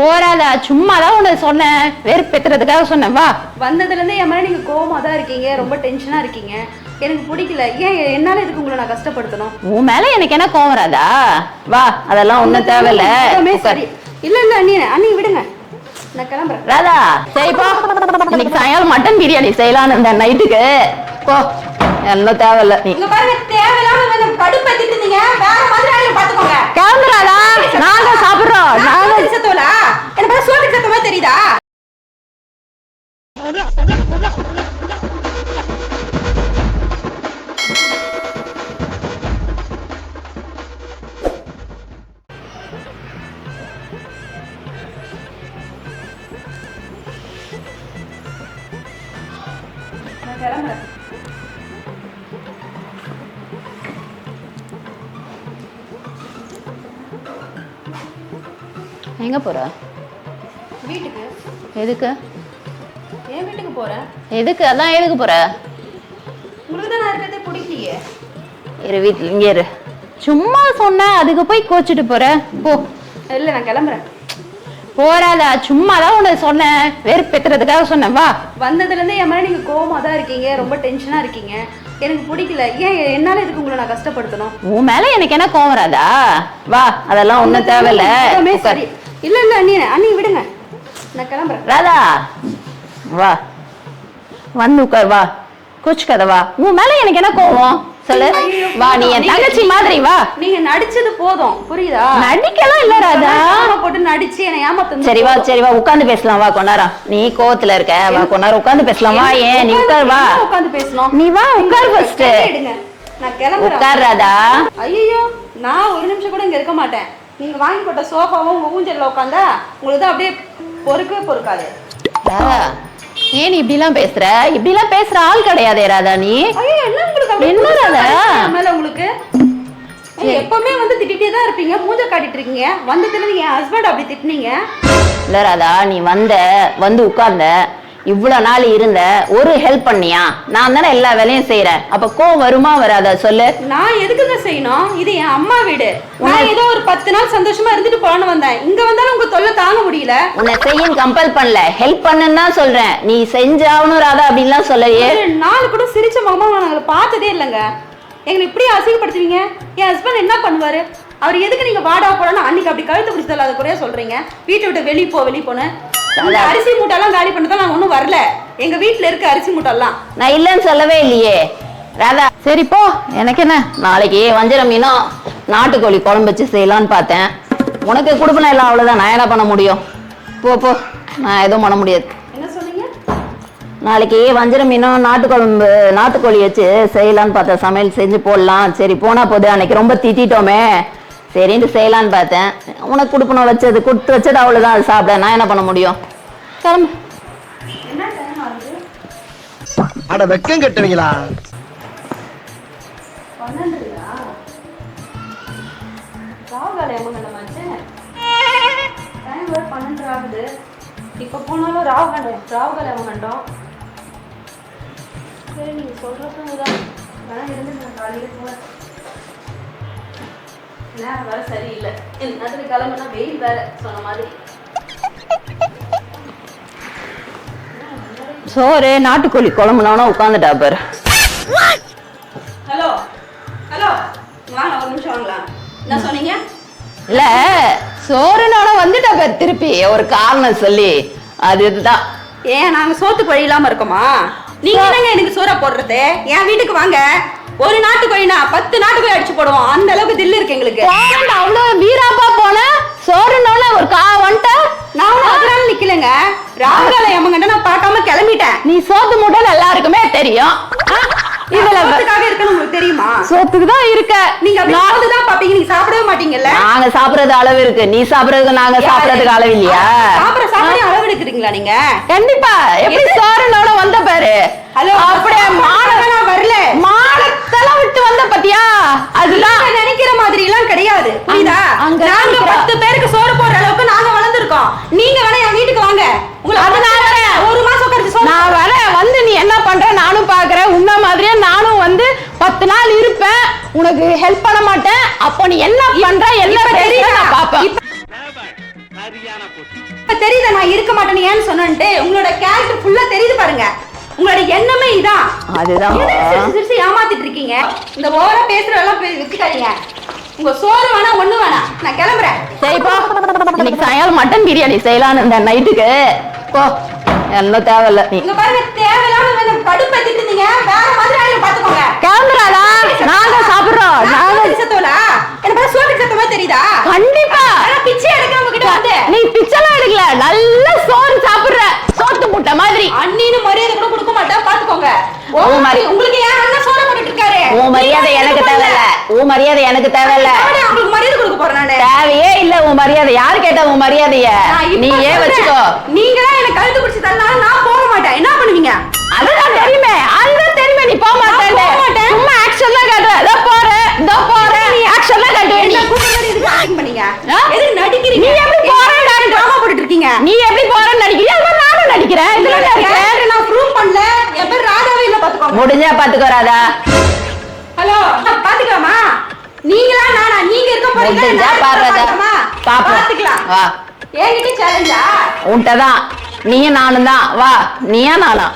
போறாதா சும்மா தான் உனக்கு சொன்னேன் வெறுப்பேத்துறதுக்காக சொன்னேன். வா. வந்ததுல இருந்து என் மேல நீங்க கோவமா தான் இருக்கீங்க. ரொம்ப டென்ஷனா இருக்கீங்க. எனக்கு பிடிக்கல. ஏன் என்னால இதுக்கு உங்களை நான் கஷ்டப்படுத்தணும்? உன் மேல எனக்கு என்ன கோவம் வராதா? வா அதெல்லாம் ஒண்ணும் தேவையில்ல. சரி. இல்ல இல்ல அண்ணி அண்ணி விடுங்க. நான் கிளம்புறேன். ராதா சரிப்பா இன்னைக்கு சாயங்காலம் மட்டன் பிரியாணி செய்யலாம்னு இந்த நைட்டுக்கு. போ. எல்லாம் தேவையில்ல நீ. பாருங்க தேவையில்லாம கடுப்பேத்திட்டு இருந்தீங்க. வேற மாதிரி பாத்துக்கோங்க கிளம்புறாதா நாங்க சாப்பிடுறோம் நாங்க நான் சத்தோலா எனக்கு பார்த்தா தெரியுதா? கிளம்புறேன் எங்க போற? வீட்டுக்கு? எதுக்கு? என் வீட்டுக்கு போறேன் எதுக்கு? அதான் எதுக்கு போற? உங்களுக்கு தான் நான் இருக்கிறதே பிடிக்கலையே. இரு வீட்டுல இங்க இரு. சும்மா சொன்ன அதுக்கு போய் கோச்சிட்டு போற. போ. இல்ல நான் கிளம்புறேன். போறாதா. சும்மா தான் உனக்கு சொன்னேன் வெறுப்பேத்துறதுக்காக சொன்னேன். வா. வந்ததுல இருந்து என் மேல நீங்க கோவமா தான் இருக்கீங்க. ரொம்ப டென்ஷனா இருக்கீங்க. எனக்கு பிடிக்கல. ஏன் என்னால இதுக்கு உங்களை நான் கஷ்டப்படுத்தணும்? உன் மேல எனக்கு என்ன கோவம் வராதா? வா. அதெல்லாம் ஒண்ணும் தேவையில்ல. சரி. இல்ல இல்ல அண்ணி அண்ணி விடுங்க. ராதா வா. வந்து உட்கார் வா. கோச்சுக்காத வா. உன் மேல எனக்கு என்ன கோவம்? சொல்லு. வா நீ என் தங்கச்சி மாதிரி வா. நீங்க நடிச்சது போதும். புரியுதா? நடிக்கலாம் இல்ல ராதா. போட்டு நடிச்சு என்னை ஏமாத்த சரி வா சரி வா. உட்காந்து பேசலாம் வா கொண்டாரம் நீ கோவத்துல இருக்க. வா கொண்டாரம் உட்காந்து பேசலாம். வா ஏன்? நீ உட்கார் வா. உட்காந்து பேசணும்? நீ வா உட்கார் ஃபர்ஸ்ட் நான் கிளம்புறேன். உட்கார் ராதா. ஐயோ நான் ஒரு நிமிஷம் கூட இங்க இருக்க மாட்டேன். நீங்க வாங்கி போட்ட சோஃபாவும் உங்க ஊஞ்சல்ல உட்காந்தா உங்களுக்கு தான் அப்படியே பொறுக்கவே பொறுக்காது. ஏன் இப்படிலாம் பேசுற? இப்படிலாம் பேசுற ஆள் கிடையாதே ராதா நீ. என்ன ராதா? மேல உங்களுக்கு? எப்பவுமே வந்து திட்டிட்டே தான் இருப்பீங்க. மூஞ்ச காட்டிட்டு இருக்கீங்க. வந்ததுல நீங்க என் ஹஸ்பண்ட் அப்படி திட்டுனீங்க. இல்ல ராதா நீ வந்த வந்து உட்கார்ந்த இவ்வளவு நாள் இருந்த ஒரு ஹெல்ப் பண்ணியா? நான் தானே எல்லா வேலையும் செய்யறேன் அப்ப கோவம் வருமா வராதா? சொல்லு. நான் எதுக்குங்க செய்யணும்? இது என் அம்மா வீடு. நான் ஏதோ ஒரு பத்து நாள் சந்தோஷமா இருந்துட்டு போலான்னு வந்தேன். இங்க வந்தாலும் உங்க தொல்லை தாங்க முடியல. உன்னை செய்யும் கம்பல் பண்ணல. ஹெல்ப் பண்ணுன்னு தான் சொல்றேன். நீ செஞ்சாகணும் ராதா அப்படின்லாம் சொல்லலையே. நாள் கூட சிரிச்ச மாமா நாங்களை பார்த்ததே இல்லைங்க. எங்களை இப்படி அசிங்கப்படுத்துவீங்க? என் ஹஸ்பண்ட் என்ன பண்ணுவாரு? அவர் எதுக்கு நீங்க வாடா போடணும் அன்னைக்கு அப்படி கழுத்து பிடிச்ச தள்ளாத குறையா சொல்றீங்க? வீட்டை விட்டு வெளிய போ வெளிய போன்னு. அரிசி மூட்டைலாம் காலி பண்ணதான் நாங்க ஒன்றும் வரல. எங்க வீட்ல இருக்க அரிசி மூட்டைலாம் நான் இல்லைன்னு சொல்லவே இல்லையே. ராதா சரி போ. எனக்கு என்ன? நாளைக்கு வஞ்சர மீனும் நாட்டுக்கோழி குழம்பு வச்சு செய்யலான்னு பார்த்தேன். உனக்கு கொடுப்பன எல்லாம் அவ்வளவுதான்? நான் என்ன பண்ண முடியும்? போ போ. நான் எதுவும் பண்ண முடியாது. என்ன சொன்னீங்க? நாளைக்கு வஞ்சர மீனும் நாட்டுக்குழம்பு நாட்டுக்கோழி வச்சு செய்யலான்னு பார்த்தேன். சமையல் செஞ்சு போடலாம். சரி போனா போது அன்னைக்கு ரொம்ப திட்டிட்டோமே. சரின்ட்டு செய்யலான்னு பார்த்தேன். உனக்கு கொடுப்பணும் வச்சது கொடுத்து வச்சது அவ்வளோதான் அது சாப்பிட நான் என்ன பண்ண முடியும்? கிளம்பு. அட வெக்கம் கட்டுவீங்களா? இப்போ போனாலும் ராகுகண்டம் ராகுகால எம்மங்கண்டம் சரி நீங்க சொல்றதும் இதான். வேணா இருந்து நான் காலையில போறேன். நேரம் வேற சரியில்லை. இந்த நேரத்துக்கு கிளம்புனா வெயில் வேற சொன்ன மாதிரி. சோறு நாட்டுக்கோழி குழம்புனா உட்காந்துட்டா பாரு. ஹலோ ஹலோ வாங்க ஒரு நிமிஷம் வாங்கலாம் என்ன சொன்னீங்க? இல்ல சோறுனோட வந்துட்டா பாரு திருப்பி. ஒரு காரணம் சொல்லி. அது இதுதான். ஏன் நாங்க சோத்துக்கு வழி இல்லாம இருக்கோமா? நீங்க என்னங்க எனக்கு சோறா போடுறது? என் வீட்டுக்கு வாங்க. ஒரு நாட்டு கோழினா பத்து நாட்டு போடுவோம் அந்த அளவுக்கு தில்லு இருக்கு எங்களுக்கு. அவ்வளவு வீராப்பா போன சோறுனோட ஒரு கா வந்துட்ட? நான் அதனால நிக்கலங்க. ராகுகால எம்மங்கண்ட நான் பார்க்காம கிளம்பிட்டேன். நீ சோத்து மூட்டை எல்லாருக்குமே தெரியும். இதுல சோத்துக்காக உங்களுக்கு தெரியுமா? சோத்துக்கு தான் இருக்க. நீங்க தான் பாப்பீங்க நீங்க சாப்பிடவே மாட்டீங்கல்ல? நாங்க சாப்பிடுறது அளவு இருக்கு. நீ சாப்பிடுறதுக்கு நாங்க சாப்பிடுறதுக்கு அளவு இல்லையா? சாப்பிட சாப்பிட அளவு எடுக்கிறீங்களா நீங்க? கண்டிப்பா எப்படி சோறுனோட வந்த பாரு ஹலோ அப்படியே மான நான் வரல மானத்தெல்லாம் விட்டு வந்த பாத்தியா அதுதான் நீங்க நினைக்கிற மாதிரி எல்லாம் கிடையாது புரியுதா அங்க- அங்க நாங்க நினைக்கிறா. பத்து பேருக்கு சோறு போடுற அளவுக்கு நாங்க வளர்ந்துருக்கோம் நீங்க வேணா என் வீட்டுக்கு வாங்க. உங்களை அது நான் வரேன். ஒரு மாசம் கழிச்சு நான் வரேன். வந்து நீ என்ன பண்ற? நானும் பாக்குறேன் உன்ன மாதிரியே நானும் வந்து பத்து நாள் இருப்பேன். உனக்கு ஹெல்ப் பண்ண மாட்டேன். அப்போ நீ என்ன பண்ற? என்ன தெரியுதா? நான் பாப்பேன் இப்ப- தெரியுதா? நான் இருக்க மாட்டேன்னு ஏன்னு சொன்னேன்ட்டு உங்களோட கேரக்டர் ஃபுல்லா தெரியுது பாருங்க. உங்களோட எண்ணமே இதான். அதுதான். சிரிச்சு ஏமாத்திட்டு இருக்கீங்க? இந்த ஓவரா பேசுறதெல்லாம் வச்சுக்காதீங்க உங்க சோறு வேணா ஒண்ணு வேணாம். நான் கிளம்புறேன். சரிப்பா இன்னைக்கு சாயங்காலம் மட்டன் பிரியாணி செய்யலான்னு இந்த நைட்டுக்கு. போ. எல்லாம் தேவையில்ல நீ. இங்க பாருங்க தேவையில்லாம வந்து வேற மாதிரி ஆளுங்க பாத்துக்கோங்க கிளம்புறாடா நாங்க சாப்பிடுறோம். நாங்க சத்தோலா எனக்கு பாரு சோறு சத்தமா தெரியுதா? கண்டிப்பா. பிச்சை எடுக்க உங்ககிட்ட வந்து. நீ பிச்செல்லாம் எடுக்கல. நல்ல சோறு சாப்பிடுற. சோத்து முட்டை மாதிரி. அண்ணின்னு மரியாதை கூட கொடுக்க மாட்டா. பாத்துக்கோங்க ஓ மரி- உங்களுக்கு ஏன் அண்ணன் சோறு போட்டுட்டு இருக்காரு. உன் மரியாதை எனக்கு? உன் மரியாதை எனக்கு தேவையில்ல. உங்களுக்கு மரியாதை கொடுக்க போறேன் தேவையே இல்ல உன் மரியாதை. யாரு கேட்டா உன் மரியாதைய? நீ ஏன். வச்சுக்கோ. நீங்க தான் எனக்கு கழுத்து பிடிச்சி தரலாம் நான் போக மாட்டேன். என்ன பண்ணுவீங்க? அதுதான் தெரியுமே. அதுதான் தெரியுமே. நீ போக மாட்டேன் போக மாட்டேன். சும்மா ஆக்ஷன் தான் காட்டுற இதோ போறேன் இதோ போறேன் நீ ஆக்ஷன் தான் காட்டுவே நீ. எதுக்கு பண்ணீங்க? நடிக்கிறீங்க? நீ எப்படி போறேன்னு drama போட்டுட்டு இருக்கீங்க நீ எப்படி போறேன்னு அது மாதிரி நானும் நடிக்கிறேன். இதுல நான் prove பண்ணல. என் பேர் ராதாவே இல்ல பாத்துக்கோங்க. முடிஞ்சா பாத்துக்கோ ராதா. நீங்களா நானா? நீங்க இருக்க முடிஞ்சா நான். பாத்துக்கலாமா? வா. என்கிட்ட சேலஞ்சா உன்கிட்ட தான் நீயும் நானும் தான் வா. நீயா நானா?